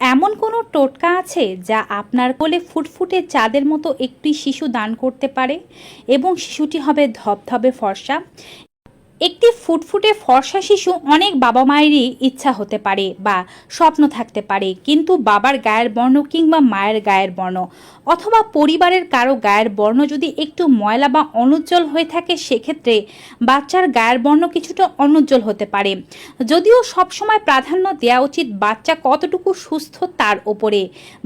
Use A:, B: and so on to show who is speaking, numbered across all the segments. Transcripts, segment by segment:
A: এমন কোনো টোটকা আছে যা আপনার কোলে ফুটফুটে চাঁদের মতো একটি শিশু দান করতে পারে? এবং শিশুটি হবে ধবধবে ফর্সা একটি ফুটফুটে ফর্সা শিশু অনেক বাবা মায়েরই ইচ্ছা হতে পারে বা স্বপ্ন থাকতে পারে, কিন্তু বাবার গায়ের বর্ণ কিংবা মায়ের গায়ের বর্ণ অথবা পরিবারের কারও গায়ের বর্ণ যদি একটু ময়লা বা অনুজ্জ্বল হয়ে থাকে, সেক্ষেত্রে বাচ্চার গায়ের বর্ণ কিছুটা অনুজ্জ্বল হতে পারে। যদিও সবসময় প্রাধান্য দেওয়া উচিত বাচ্চা কতটুকু সুস্থ তার ওপরে,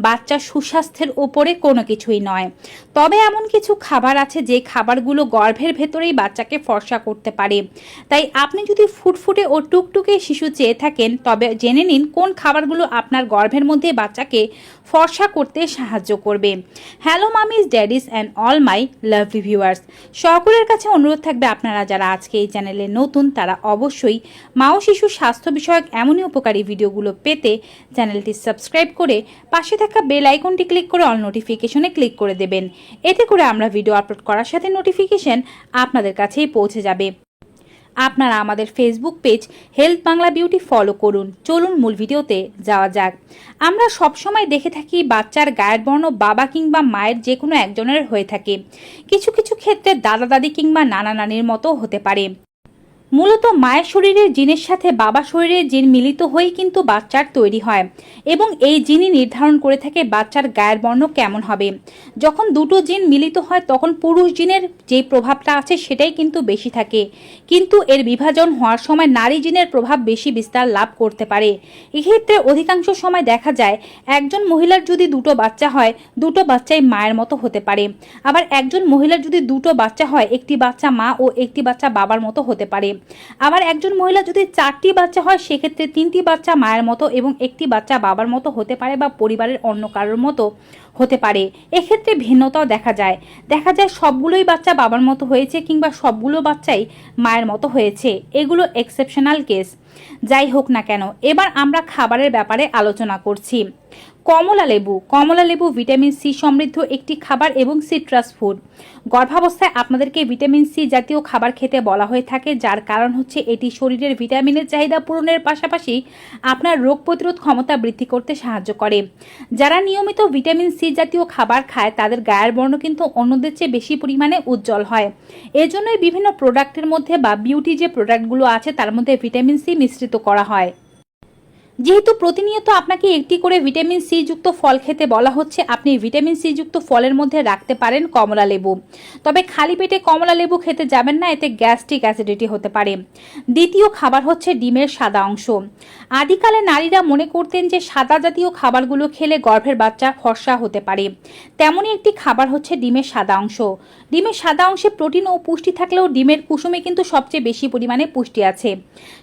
A: বাচ্চা সুস্বাস্থ্যের ওপরে কোনো কিছুই নয়। তবে এমন কিছু খাবার আছে যে খাবারগুলো গর্ভের ভেতরেই বাচ্চাকে ফর্সা করতে পারে। তাই আপনি যদি ফুটফুটে ও টুকটুকে শিশু চেয়ে থাকেন, তবে জেনে নিন কোন খাবারগুলো আপনার গর্ভের মধ্যে বাচ্চাকে ফর্সা করতে সাহায্য করবে। Hello mummies, daddies, and all my lovely viewers. সকলের কাছে অনুরোধ থাকবে আপনারা যারা আজকে এই চ্যানেলে নতুন, তারা অবশ্যই মা ও শিশু স্বাস্থ্য বিষয়ক এমনই উপকারী ভিডিওগুলো পেতে চ্যানেলটি সাবস্ক্রাইব করে পাশে থাকা বেল আইকনটি ক্লিক করে অল নোটিফিকেশনে ক্লিক করে দেবেন। এতে করে আমরা ভিডিও আপলোড করার সাথে নোটিফিকেশন আপনাদের কাছেই পৌঁছে যাবে। আপনারা আমাদের Facebook page health Bangla beauty follow করুন। চলুন মূল ভিডিওতে যাওয়া যাক। আমরা সবসময় দেখে থাকি বাচ্চার গায়ের বর্ণ বাবা কিংবা মায়ের যে কোনো একজনের হয়ে থাকে। কিছু কিছু ক্ষেত্রে দাদা দাদি কিংবা নানা নানির মতো হতে পারে। মূলত মায়ের শরীরের জিনের সাথে বাবা শরীরের জিন মিলিত হয়েই কিন্তু বাচ্চার তৈরি হয় এবং এই জিনই নির্ধারণ করে থাকে বাচ্চার গায়ের বর্ণ কেমন হবে। যখন দুটো জিন মিলিত হয়, তখন পুরুষ জিনের যে প্রভাবটা আছে সেটাই কিন্তু বেশি থাকে। কিন্তু এর বিভাজন হওয়ার সময় নারী জিনের প্রভাব বেশি বিস্তার লাভ করতে পারে। এক্ষেত্রে অধিকাংশ সময় দেখা যায়, একজন মহিলার যদি দুটো বাচ্চা হয়, দুটো বাচ্চাই মায়ের মতো হতে পারে। আবার একজন মহিলার যদি দুটো বাচ্চা হয়, একটি বাচ্চা মা ও একটি বাচ্চা বাবার মতো হতে পারে। আবার একজন মহিলা যদি চারটি বাচ্চা হয়, সেক্ষেত্রে তিনটি বাচ্চা মায়ের মতো এবং একটি বাচ্চা বাবার মতো হতে পারে বা পরিবারের অন্য কারোর মতো হতে পারে। এক্ষেত্রে ভিন্নতাও দেখা যায়। দেখা যায় সবগুলোই বাচ্চা বাবার মতো হয়েছে কিংবা সবগুলো বাচ্চাই মায়ের মতো হয়েছে। এগুলো এক্সেপশনাল কেস যাই হোক না কেন, এবার আমরা খাবারের ব্যাপারে আলোচনা করছি। কমলা লেবু। কমলা লেবু ভিটামিন সি সমৃদ্ধ একটি খাবার এবং সিট্রাস ফুড। গর্ভাবস্থায় আপনাদেরকে ভিটামিন সি জাতীয় খাবার খেতে বলা হয়ে থাকে, যার কারণ হচ্ছে এটি শরীরের ভিটামিনের চাহিদা পূরণের পাশাপাশি আপনার রোগ প্রতিরোধ ক্ষমতা বৃদ্ধি করতে সাহায্য করে। যারা নিয়মিত ভিটামিন সি জাতীয় খাবার খায়, তাদের গায়ের বর্ণ কিন্তু অন্যদের চেয়ে বেশি পরিমাণে উজ্জ্বল হয়। এজন্যই বিভিন্ন প্রোডাক্টের মধ্যে বা বিউটি যে প্রোডাক্টগুলো আছে, তার মধ্যে ভিটামিন সি মিশ্রিত করা হয়। যেহেতু প্রতিনিয়ত আপনাকে একটি করে ভিটামিন সি যুক্ত ফল খেতে বলা হচ্ছে, আপনি ভিটামিন সি যুক্ত ফলের মধ্যে রাখতে পারেন কমলা লেবু। তবে খালি পেটে কমলা লেবু খেতে যাবেন না, এতে গ্যাস্ট্রিক অ্যাসিডিটি হতে পারে। দ্বিতীয় খাবার হচ্ছে ডিমের সাদা অংশ। আদিকালে নারীরা মনে করতেন যে সাদা জাতীয় খাবারগুলো খেলে গর্ভের বাচ্চা ফর্সা হতে পারে। তেমনই একটি খাবার হচ্ছে ডিমের সাদা অংশ। ডিমের সাদা অংশে প্রোটিন ও পুষ্টি থাকলেও ডিমের কুসুমে কিন্তু সবচেয়ে বেশি পরিমাণে পুষ্টি আছে।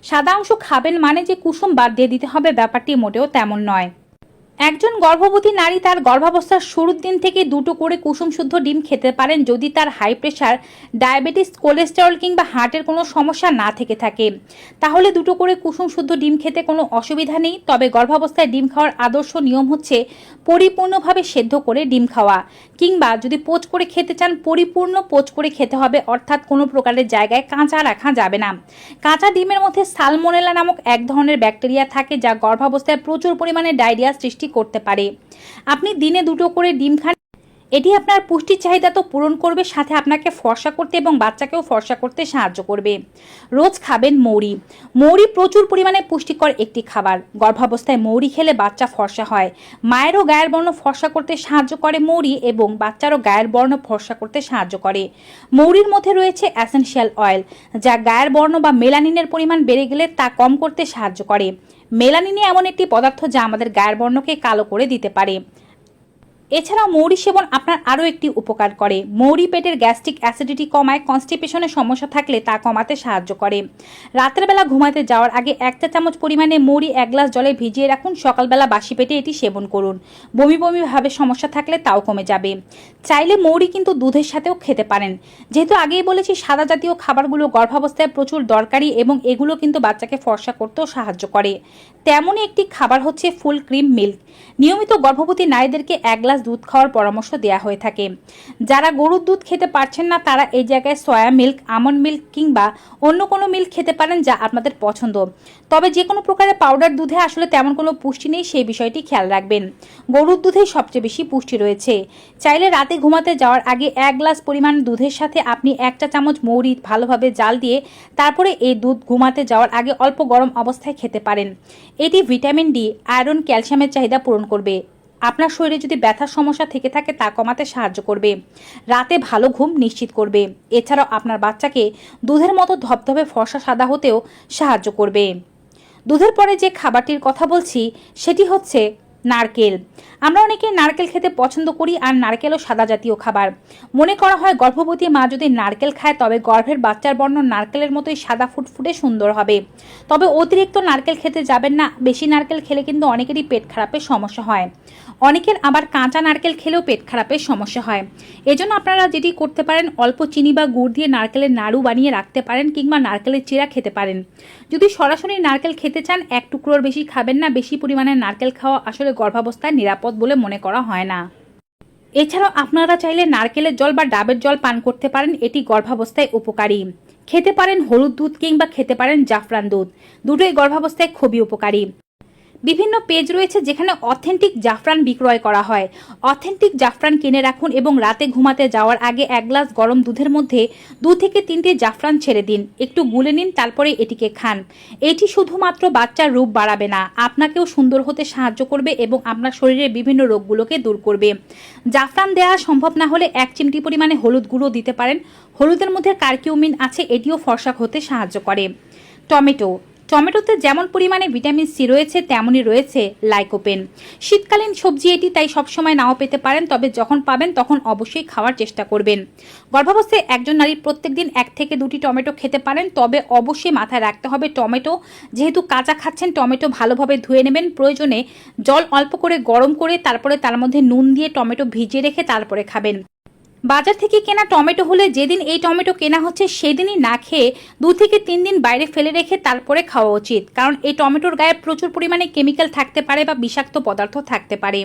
A: সাদা অংশ খাবেন মানে যে কুসুম বাদ দিয়ে দিতে হবে ব্যাপারটি মোটেও তেমন নয়। একজন গর্ভবতী নারী তার গর্ভাবস্থার শুরুর দিন থেকে দুটো করে কুসুম শুদ্ধ ডিম খেতে পারেন যদি তার হাই প্রেশার, ডায়াবেটিস, কোলেস্টেরল কিংবা হার্টের কোনো সমস্যা না থেকে থাকে। তাহলে দুটো করে কুসুম শুদ্ধ ডিম খেতে কোনো অসুবিধা নেই, তবে গর্ভাবস্থায় ডিম খাওয়ার আদর্শ নিয়ম হচ্ছে পরিপূর্ণভাবে সেদ্ধ করে ডিম খাওয়া, কিংবা যদি পোচ করে খেতে চান, পরিপূর্ণ পোচ করে খেতে হবে, অর্থাৎ কোনো প্রকারের জায়গায় কাঁচা রাখা যাবে না। কাঁচা ডিমের মধ্যে সালমোনেলা নামক এক ধরনের ব্যাকটেরিয়া থাকে, যা গর্ভাবস্থায় প্রচুর পরিমাণে ডায়রিয়া সৃষ্টি করতে পারে। আপনি দিনে দুটো করে ডিম খান এটি আপনার পুষ্টির চাহিদা তো পূরণ করবে, সাথে আপনাকে ফর্সা করতে এবং বাচ্চাকেও ফর্সা করতে সাহায্য করবে। রোজ খাবেন মৌরি। মৌরি প্রচুর পরিমাণে পুষ্টিকর একটি খাবার। গর্ভাবস্থায় মৌরি খেলে বাচ্চা ফর্সা হয়। মায়েরও গায়ের বর্ণ ফর্সা করতে সাহায্য করে মৌরি এবং বাচ্চারও গায়ের বর্ণ ফর্সা করতে সাহায্য করে। মৌরির মধ্যে রয়েছে অ্যাসেনশিয়াল অয়েল, যা গায়ের বর্ণ বা মেলানিনের পরিমাণ বেড়ে গেলে তা কম করতে সাহায্য করে। মেলানিনে এমন একটি পদার্থ যা আমাদের গায়ের বর্ণকে কালো করে দিতে পারে। এছাড়াও মৌরি সেবন আপনার আরও একটি উপকার করে। মৌরি পেটের গ্যাস্ট্রিক অ্যাসিডিটি কমায়, কনস্টিপেশনের সমস্যা থাকলে তা কমাতে সাহায্য করে। রাতের বেলা ঘুমাতে যাওয়ার আগে এক চা চামচ পরিমাণে মৌরি এক গ্লাস জলে ভিজিয়ে রাখুন। সকালবেলা বাসি পেটে এটি সেবন করুন। বমি বমি ভাবে সমস্যা থাকলে তাও কমে যাবে। চাইলে মৌরি কিন্তু দুধের সাথেও খেতে পারেন। যেহেতু আগেই বলেছি, সাদা জাতীয় খাবারগুলো গর্ভাবস্থায় প্রচুর দরকারি এবং এগুলো কিন্তু বাচ্চাকে ফর্সা করতেও সাহায্য করে। তেমনই একটি খাবার হচ্ছে ফুল ক্রিম মিল্ক। নিয়মিত গর্ভবতী নারীদেরকে এক গ্লাস গ্লাস দুধ খাওয়ার পরামর্শ দেওয়া হয়ে থাকে। যারা গরুর দুধ খেতে পারছেন না, তারা এই জায়গায় সয়া মিল্ক আমন্ড মিল্ক কিংবা অন্য কোনো মিল্ক খেতে পারেন যা আপনাদের পছন্দ। তবে যে কোনো প্রকারের পাউডার দুধে আসলে তেমন কোনো পুষ্টি নেই, সেই বিষয়টি খেয়াল রাখবেন। গরুর দুধেই সবচেয়ে বেশি পুষ্টি রয়েছে। চাইলে রাতে ঘুমাতে যাওয়ার আগে এক গ্লাস পরিমাণ দুধের সাথে আপনি একটা চামচ মৌরি ভালোভাবে জাল দিয়ে তারপরে এই দুধ ঘুমাতে যাওয়ার আগে অল্প গরম অবস্থায় খেতে পারেন। এটি ভিটামিন ডি, আয়রন, ক্যালসিয়ামের চাহিদা পূরণ করবে। আপনার শরীরে যদি ব্যথার সমস্যা থেকে থাকে, তা কমাতে সাহায্য করবে। রাতে ভালো ঘুম নিশ্চিত করবে। এছাড়াও আপনার বাচ্চাকে দুধের মতো ধপধপে ফর্সা সাদা হতেও সাহায্য করবে। দুধের পরে যে খাবারটির কথা বলছি, সেটি হচ্ছে নারকেল। আমরা অনেকে নারকেল খেতে পছন্দ করি আর নারকেলও সাদা জাতীয় খাবার। মনে করা হয় গর্ভবতী মা যদি নারকেল খায়, তবে গর্ভের বাচ্চার বর্ণ নারকেলের মতোই সাদা ফুটফুটে সুন্দর হবে। তবে অতিরিক্ত নারকেল খেতে যাবেন না, বেশি নারকেল খেলে কিন্তু অনেকেরই পেট খারাপের সমস্যা হয়। অনেকের আবার কাঁচা নারকেল খেলেও পেট খারাপের সমস্যা হয়। এজন্য আপনারা যেটি করতে পারেন, অল্প চিনি বা গুড় দিয়ে নারকেলের নাড়ু বানিয়ে রাখতে পারেন কিংবা নারকেলের চিরা খেতে পারেন। যদি সরাসরি নারকেল খেতে চান, এক টুকরোর বেশি খাবেন না, বেশি পরিমাণে নারকেল খাওয়া আসলে গর্ভাবস্থায় নিরাপদ বলে মনে করা হয় না। এছাড়াও আপনারা চাইলে নারকেলের জল বা ডাবের জল পান করতে পারেন, এটি গর্ভাবস্থায় উপকারী। খেতে পারেন হলুদ দুধ কিংবা খেতে পারেন জাফরান দুধ, দুটোই গর্ভাবস্থায় খুবই উপকারী। বিভিন্ন পেজ রয়েছে যেখানে অথেন্টিক জাফরান বিক্রয় করা হয়। অথেন্টিক জাফরান কিনে রাখুন এবং রাতে ঘুমাতে যাওয়ার আগে এক গ্লাস গরম দুধের মধ্যে দু থেকে তিনটে জাফরান ছেড়ে দিন। একটু গুলে নিন, তারপরে এটিকে খান। এটি শুধুমাত্র বাচ্চার রূপ বাড়াবে না, আপনাকেও সুন্দর হতে সাহায্য করবে এবং আপনার শরীরের বিভিন্ন রোগগুলোকে দূর করবে। জাফরান দেওয়া সম্ভব না হলে এক চিমটি পরিমাণে হলুদ গুঁড়ো দিতে পারেন। হলুদের মধ্যে কার্কিউমিন আছে, এটিও ফর্সাক হতে সাহায্য করে। টমেটো টমেটোতে যেমন পরিমাণে ভিটামিন সি রয়েছে, তেমনই রয়েছে লাইকোপেন। শীতকালীন সবজি এটি তাই সবসময় নাও পেতে পারেন, তবে যখন পাবেন তখন অবশ্যই খাওয়ার চেষ্টা করবেন। গর্ভাবস্থায় একজন নারী প্রত্যেকদিন এক থেকে দুটি টমেটো খেতে পারেন, তবে অবশ্যই মাথায় রাখতে হবে টমেটো। যেহেতু কাঁচা খাচ্ছেন, টমেটো ভালোভাবে ধুয়ে নেবেন। প্রয়োজনে জল অল্প করে গরম করে তারপরে তার মধ্যে নুন দিয়ে টমেটো ভিজিয়ে রেখে তারপরে খাবেন। বাজার থেকে কেনা টমেটো হলে যেদিন এই টমেটো কেনা হচ্ছে, সেদিনই না খেয়ে দু থেকে তিন দিন বাইরে ফেলে রেখে তারপরে খাওয়া উচিত। কারণ এই টমেটোর গায়ে প্রচুর পরিমাণে কেমিক্যাল থাকতে পারে বা বিষাক্ত পদার্থ থাকতে পারে।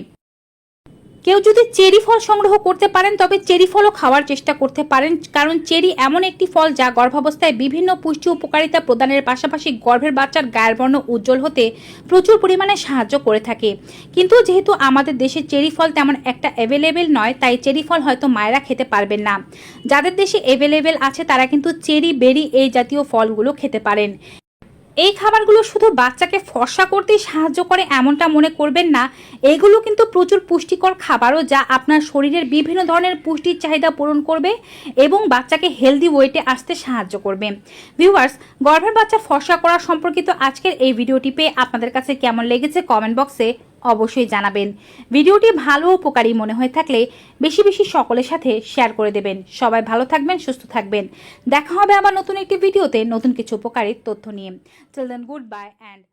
A: কেউ যদি চেরি ফল সংগ্রহ করতে পারেন, তবে চেরি ফলও খাওয়ার চেষ্টা করতে পারেন। কারণ চেরি এমন একটি ফল যা গর্ভাবস্থায় বিভিন্ন পুষ্টি উপকারিতা প্রদানের পাশাপাশি গর্ভের বাচ্চার গায়ের বর্ণ উজ্জ্বল হতে প্রচুর পরিমাণে সাহায্য করে থাকে। কিন্তু যেহেতু আমাদের দেশে চেরি ফল তেমন একটা অ্যাভেলেবেল নয়, তাই চেরি ফল হয়তো মায়েরা খেতে পারবেন না। যাদের দেশে অ্যাভেলেবেল আছে, তারা কিন্তু চেরি, বেরি এই জাতীয় ফলগুলো খেতে পারেন। এই খাবারগুলো শুধু বাচ্চাকে ফর্সা করতেই সাহায্য করে এমনটা মনে করবেন না। এগুলো কিন্তু প্রচুর পুষ্টিকর খাবারও যা আপনার শরীরের বিভিন্ন ধরনের পুষ্টির চাহিদা পূরণ করবে এবং বাচ্চাকে হেলদি ওয়েটে আসতে সাহায্য করবে। ভিউয়ার্স গর্ভের বাচ্চা ফর্সা করা সম্পর্কিত আজকের এই ভিডিওটি পেয়ে আপনাদের কাছে কেমন লেগেছে কমেন্ট বক্সে অবশ্যই জানাবেন। ভিডিওটি ভালো উপকারী মনে হয়ে থাকলে বেশি বেশি সকলের সাথে শেয়ার করে দেবেন। সবাই ভালো থাকবেন, সুস্থ থাকবেন। দেখা হবে আবার নতুন একটি ভিডিওতে নতুন কিছু উপকারী তথ্য নিয়ে। Children good bye and